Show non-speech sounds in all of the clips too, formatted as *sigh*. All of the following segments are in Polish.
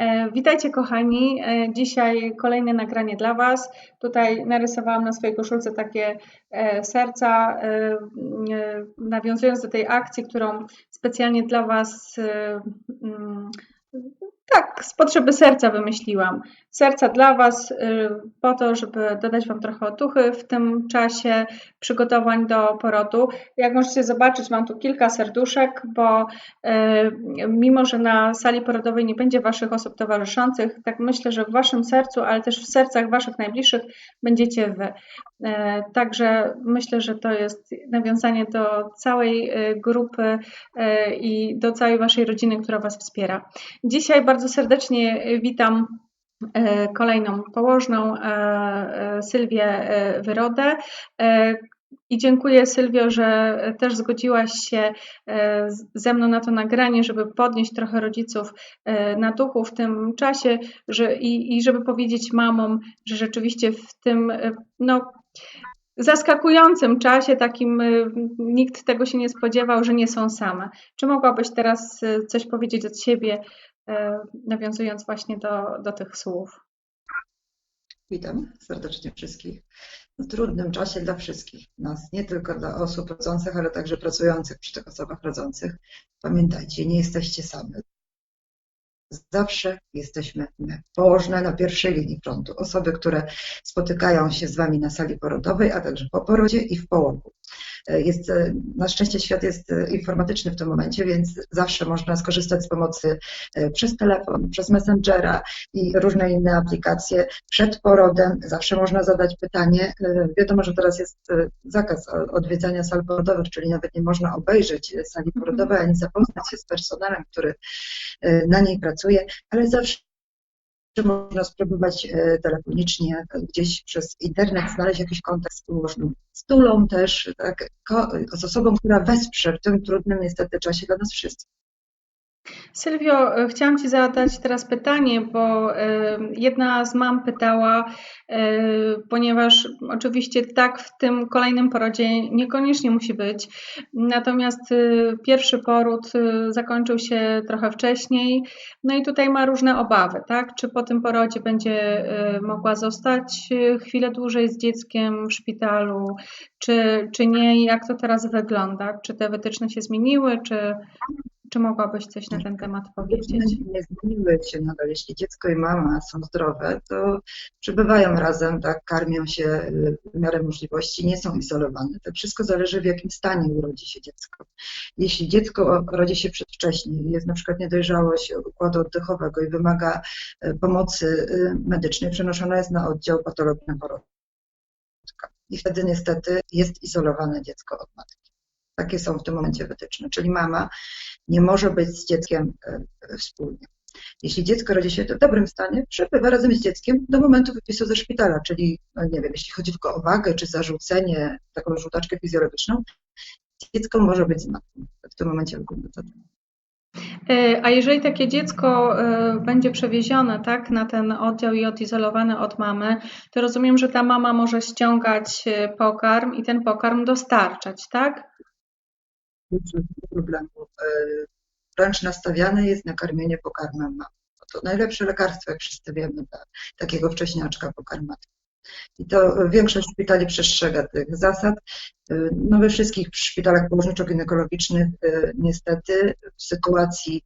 E, witajcie kochani. E, dzisiaj kolejne nagranie dla Was. Tutaj narysowałam na swojej koszulce takie e, serca, nawiązując do tej akcji, którą specjalnie dla Was tak, z potrzeby serca wymyśliłam. Serca dla Was, y, po to, żeby dodać Wam trochę otuchy w tym czasie przygotowań do porodu. Jak możecie zobaczyć, mam tu kilka serduszek, bo y, mimo, że na sali porodowej nie będzie Waszych osób towarzyszących, tak myślę, że w Waszym sercu, ale też w sercach Waszych najbliższych będziecie Wy. Y, także myślę, że to jest nawiązanie do całej grupy i do całej Waszej rodziny, która Was wspiera. Dzisiaj bardzo serdecznie witam E, kolejną położną e, e, Sylwię Wyrodę. I dziękuję Sylwio, że też zgodziłaś się ze mną na to nagranie, żeby podnieść trochę rodziców na duchu w tym czasie że, i, i żeby powiedzieć mamom, że rzeczywiście w tym no, zaskakującym czasie, takim nikt tego się nie spodziewał, że nie są same. Czy mogłabyś teraz coś powiedzieć od siebie nawiązując właśnie do, do tych słów. Witam serdecznie wszystkich. W trudnym czasie dla wszystkich nas, nie tylko dla osób rodzących, ale także pracujących przy tych osobach rodzących. Pamiętajcie, nie jesteście sami. Zawsze jesteśmy my, położne na pierwszej linii frontu. Osoby, które spotykają się z Wami na sali porodowej, a także po porodzie i w połogu. E, jest, e, na szczęście świat jest e, informatyczny w tym momencie, więc zawsze można skorzystać z pomocy przez telefon, przez Messengera i różne inne aplikacje. Przed porodem zawsze można zadać pytanie. Wiadomo, że teraz jest zakaz odwiedzania sal porodowych, czyli nawet nie można obejrzeć sali mhm. porodowej ani zapoznać się z personelem, który na niej pracuje, ale zawsze czy można spróbować e, telefonicznie gdzieś przez internet znaleźć jakiś kontakt z położną. Z Tulą też, tak, z osobą, która wesprze w tym trudnym niestety czasie dla nas wszystkich. Sylwio, e, chciałam Ci zadać teraz pytanie, bo e, jedna z mam pytała, e, ponieważ oczywiście tak w tym kolejnym porodzie niekoniecznie musi być, natomiast pierwszy poród zakończył się trochę wcześniej, no i tutaj ma różne obawy, tak? Czy po tym porodzie będzie mogła zostać chwilę dłużej z dzieckiem w szpitalu, czy, czy nie, jak to teraz wygląda? Czy te wytyczne się zmieniły, czy czy mogłabyś coś na ten temat powiedzieć? Nie zmieniły się nadal. Jeśli dziecko i mama są zdrowe, to przebywają razem, tak, karmią się y, w miarę możliwości, nie są izolowane. To wszystko zależy w jakim stanie urodzi się dziecko. Jeśli dziecko rodzi się przedwcześnie, jest na przykład niedojrzałość układu oddechowego i wymaga y, pomocy y, medycznej, przenoszona jest na oddział patologii noworodka. I wtedy niestety jest izolowane dziecko od matki. Takie są w tym momencie wytyczne. Czyli mama nie może być z dzieckiem e, wspólnie. Jeśli dziecko rodzi się w dobrym stanie, przebywa razem z dzieckiem do momentu wypisu ze szpitala, czyli no nie wiem, jeśli chodzi tylko o wagę czy zarzucenie, taką żółtaczkę fizjologiczną, dziecko może być z matką. W tym momencie wygląda. E, a jeżeli takie dziecko e, będzie przewiezione tak, na ten oddział i odizolowane od mamy, to rozumiem, że ta mama może ściągać pokarm i ten pokarm dostarczać, tak? Problemu. E, wręcz nastawiane jest na karmienie pokarmem mamy. To najlepsze lekarstwo, jak wszyscy wiemy, dla takiego wcześniaczka pokarmatego. I to większość szpitali przestrzega tych zasad. E, no we wszystkich szpitalach położniczo-ginekologicznych e, niestety w sytuacji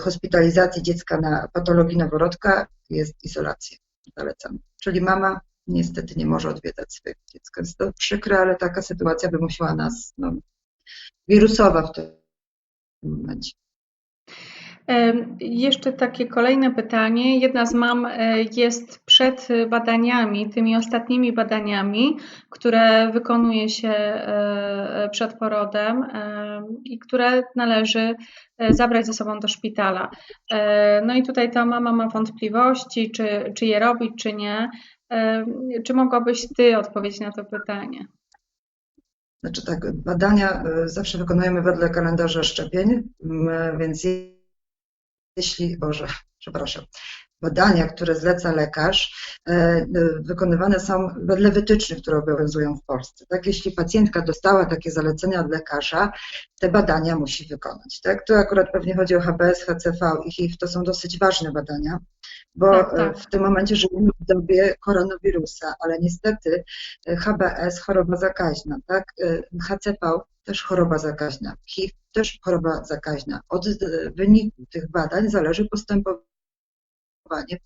hospitalizacji dziecka na patologii noworodka jest izolacja. Zalecam. Czyli mama niestety nie może odwiedzać swojego dziecka. Jest to przykre, ale taka sytuacja wymusiła nas no, wirusowa w tym momencie. Jeszcze takie kolejne pytanie. Jedna z mam e, jest przed badaniami, tymi ostatnimi badaniami, które wykonuje się e, przed porodem i które należy e, zabrać ze sobą do szpitala. No i tutaj ta mama ma wątpliwości, czy, czy je robić, czy nie. Czy mogłabyś Ty odpowiedzieć na to pytanie? Znaczy tak, badania e, zawsze wykonujemy wedle kalendarza szczepień, więc jeśli, Boże, przepraszam, badania, które zleca lekarz, e, wykonywane są wedle wytycznych, które obowiązują w Polsce. Tak, jeśli pacjentka dostała takie zalecenia od lekarza, te badania musi wykonać. Tak? Tu akurat pewnie chodzi o HBS, HCV i HIV, to są dosyć ważne badania, bo tak, tak. w tym momencie żyjemy w dobie koronawirusa, ale niestety HBS choroba zakaźna, tak? HCV też choroba zakaźna, HIV też choroba zakaźna. Od wyniku tych badań zależy postępowanie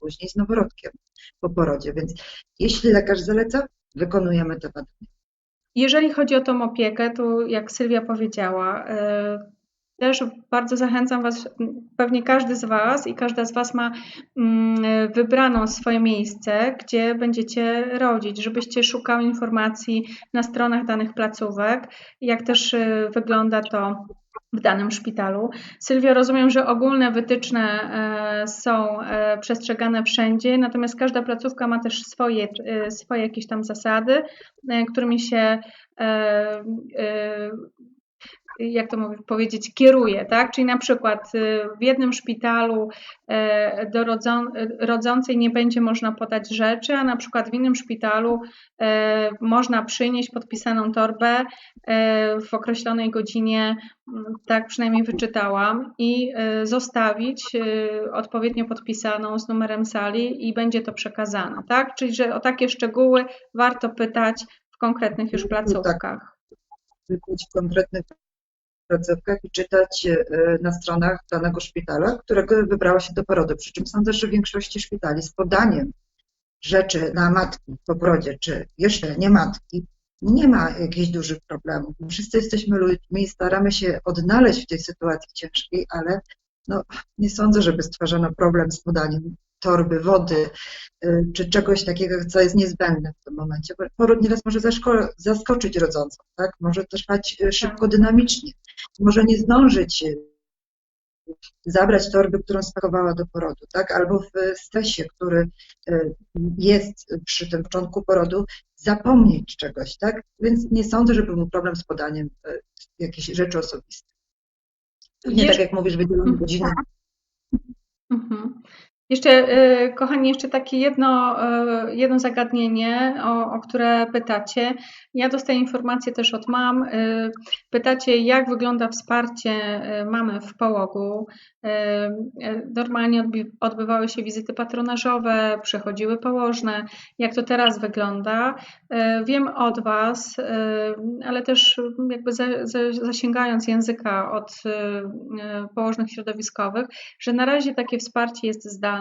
później z noworodkiem po porodzie. Więc jeśli lekarz zaleca, wykonujemy te badania. Jeżeli chodzi o tą opiekę, to jak Sylwia powiedziała, e, też bardzo zachęcam Was, pewnie każdy z Was i każda z Was ma mm, wybraną swoje miejsce, gdzie będziecie rodzić, żebyście szukały informacji na stronach danych placówek, jak też e, wygląda to w danym szpitalu. Sylwia, rozumiem, że ogólne wytyczne e, są e, przestrzegane wszędzie, natomiast każda placówka ma też swoje, e, swoje jakieś tam zasady, którymi się jak to powiedzieć, kieruje, tak? Czyli na przykład y, w jednym szpitalu e, do rodzącej nie będzie można podać rzeczy, a na przykład w innym szpitalu e, można przynieść podpisaną torbę e, w określonej godzinie, tak przynajmniej wyczytałam, i zostawić odpowiednio podpisaną z numerem sali i będzie to przekazane, tak? Czyli, że o takie szczegóły warto pytać w konkretnych już placówkach. Tak, w konkretnych placówkach i czytać e, na stronach danego szpitala, którego wybrała się do porodu. Przy czym sądzę, że w większości szpitali z podaniem rzeczy na matki po porodzie, czy jeszcze nie matki, nie ma jakichś dużych problemów. Wszyscy jesteśmy ludźmi i staramy się odnaleźć w tej sytuacji ciężkiej, ale no, nie sądzę, żeby stwarzano problem z podaniem torby wody, y, czy czegoś takiego, co jest niezbędne w tym momencie. Poród nieraz może zaskoczyć rodzącą, tak? może trwać y, szybko, dynamicznie, może nie zdążyć y, zabrać torby, którą spakowała do porodu, tak? albo w stresie, który jest przy tym początku porodu, zapomnieć czegoś, tak? Więc nie sądzę, żeby był problem z podaniem jakichś rzeczy osobistych. Nie tak jak mówisz, wydzielone godziny. Mhm. Jeszcze, e, kochani, jeszcze takie jedno, e, jedno zagadnienie, o, o, które pytacie. Ja dostaję informacje też od mam. E, pytacie, jak wygląda wsparcie mamy w połogu. Normalnie odbywały się wizyty patronażowe, przechodziły położne. Jak to teraz wygląda? Wiem od Was, ale też jakby zasięgając języka od położnych środowiskowych, że na razie takie wsparcie jest zdalne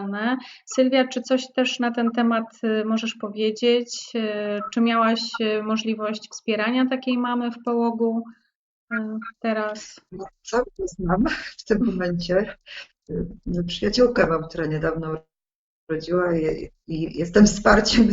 Sylwia, czy coś też na ten temat y, możesz powiedzieć? Y, czy miałaś y, możliwość wspierania takiej mamy w połogu teraz? No, cały czas mam w tym momencie. Przyjaciółkę mam, która niedawno urodziła i, i jestem *laughs* wsparciem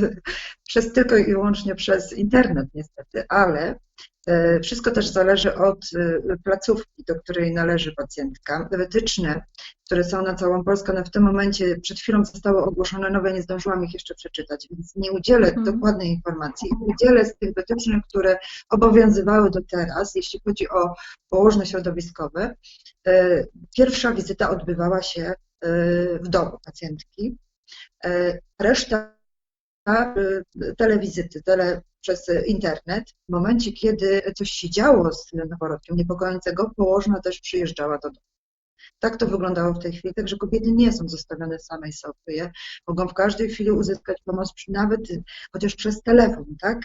przez tylko i wyłącznie przez internet niestety, ale E, wszystko też zależy od e, placówki, do której należy pacjentka. Wytyczne, które są na całą Polskę, no w tym momencie przed chwilą zostały ogłoszone nowe, nie zdążyłam ich jeszcze przeczytać, więc nie udzielę mhm. dokładnej informacji. Udzielę z tych wytycznych, które obowiązywały do teraz, jeśli chodzi o położne środowiskowe. E, pierwsza wizyta odbywała się w domu pacjentki. Reszta telewizyty, tele, przez internet. W momencie, kiedy coś się działo z noworodkiem niepokojącego, położna też przyjeżdżała do domu. Tak to wyglądało w tej chwili, także kobiety nie są zostawione samej sobie, mogą w każdej chwili uzyskać pomoc, nawet chociaż przez telefon, tak?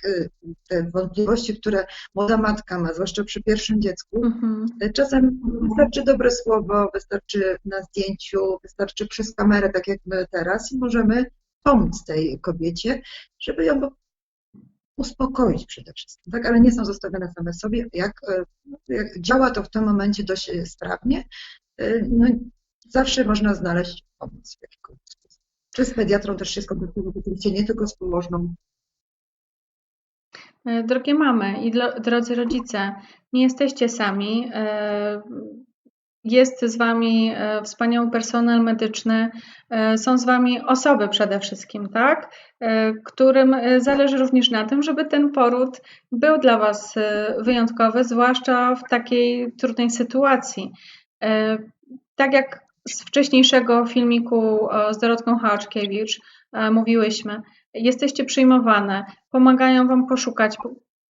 Te wątpliwości, które młoda matka ma, zwłaszcza przy pierwszym dziecku, mhm. czasem wystarczy dobre słowo, wystarczy na zdjęciu, wystarczy przez kamerę, tak jak my teraz i możemy pomóc tej kobiecie, żeby ją uspokoić przede wszystkim, tak? ale nie są zostawione same sobie. Jak, jak działa to w tym momencie dość sprawnie, no, zawsze można znaleźć pomoc w. Czy z pediatrą też się skontaktować, oczywiście nie tylko z położną. Drogie mamy i drodzy rodzice, nie jesteście sami. Jest z Wami e, wspaniały personel medyczny, e, są z Wami osoby przede wszystkim, tak? E, którym zależy również na tym, żeby ten poród był dla Was wyjątkowy, zwłaszcza w takiej trudnej sytuacji. Tak jak z wcześniejszego filmiku z Dorotką Haczkiewicz mówiłyśmy. Jesteście przyjmowane, pomagają Wam poszukać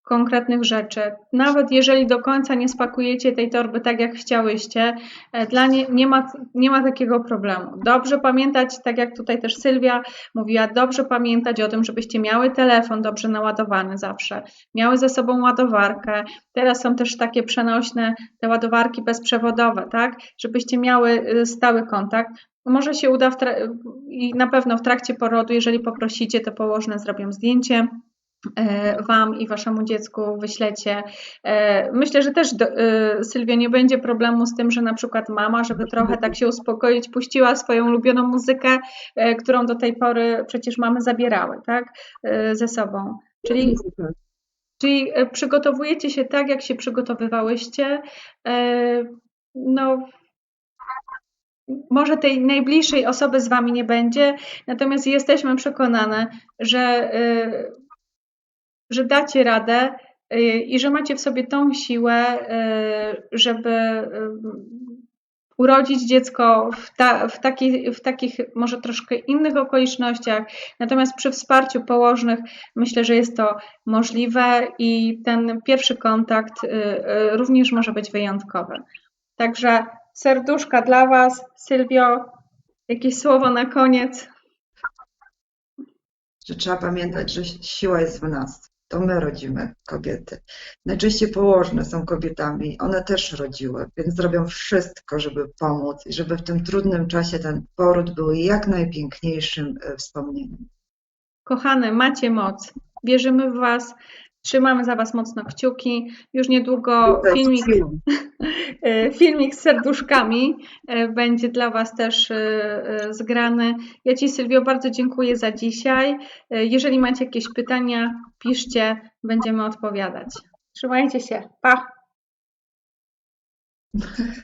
konkretnych rzeczy. Nawet jeżeli do końca nie spakujecie tej torby tak, jak chciałyście, e, dla nie, nie, ma, nie ma takiego problemu. Dobrze pamiętać, tak jak tutaj też Sylwia mówiła, dobrze pamiętać o tym, żebyście miały telefon dobrze naładowany zawsze, miały ze sobą ładowarkę. Teraz są też takie przenośne te ładowarki bezprzewodowe, tak? Żebyście miały y, stały kontakt. Może się uda i na pewno w trakcie porodu, jeżeli poprosicie, to położne zrobią zdjęcie E, wam i Waszemu dziecku wyślecie. E, myślę, że też e, Sylwia nie będzie problemu z tym, że na przykład mama, żeby trochę tak się uspokoić, puściła swoją ulubioną muzykę, którą do tej pory przecież mamy zabierały, tak, ze sobą. Czyli, czyli przygotowujecie się tak, jak się przygotowywałyście. No, może tej najbliższej osoby z Wami nie będzie, natomiast jesteśmy przekonane, że że dacie radę y, i że macie w sobie tą siłę, y, żeby y, urodzić dziecko w, ta, w, taki, w takich może troszkę innych okolicznościach. Natomiast przy wsparciu położnych myślę, że jest to możliwe i ten pierwszy kontakt również może być wyjątkowy. Także serduszka dla Was. Sylwio, jakieś słowo na koniec? Że trzeba pamiętać, że siła jest w nas to my rodzimy kobiety. Najczęściej położne są kobietami, one też rodziły, więc zrobią wszystko, żeby pomóc i żeby w tym trudnym czasie ten poród był jak najpiękniejszym e, wspomnieniem. Kochane, macie moc. Wierzymy w Was. Trzymamy za Was mocno kciuki. Już niedługo filmik, e, *laughs* filmik z serduszkami e, będzie dla Was też e, zgrany. Ja Ci, Sylwio, bardzo dziękuję za dzisiaj. Jeżeli macie jakieś pytania, piszcie, będziemy odpowiadać. Trzymajcie się. Pa! *laughs*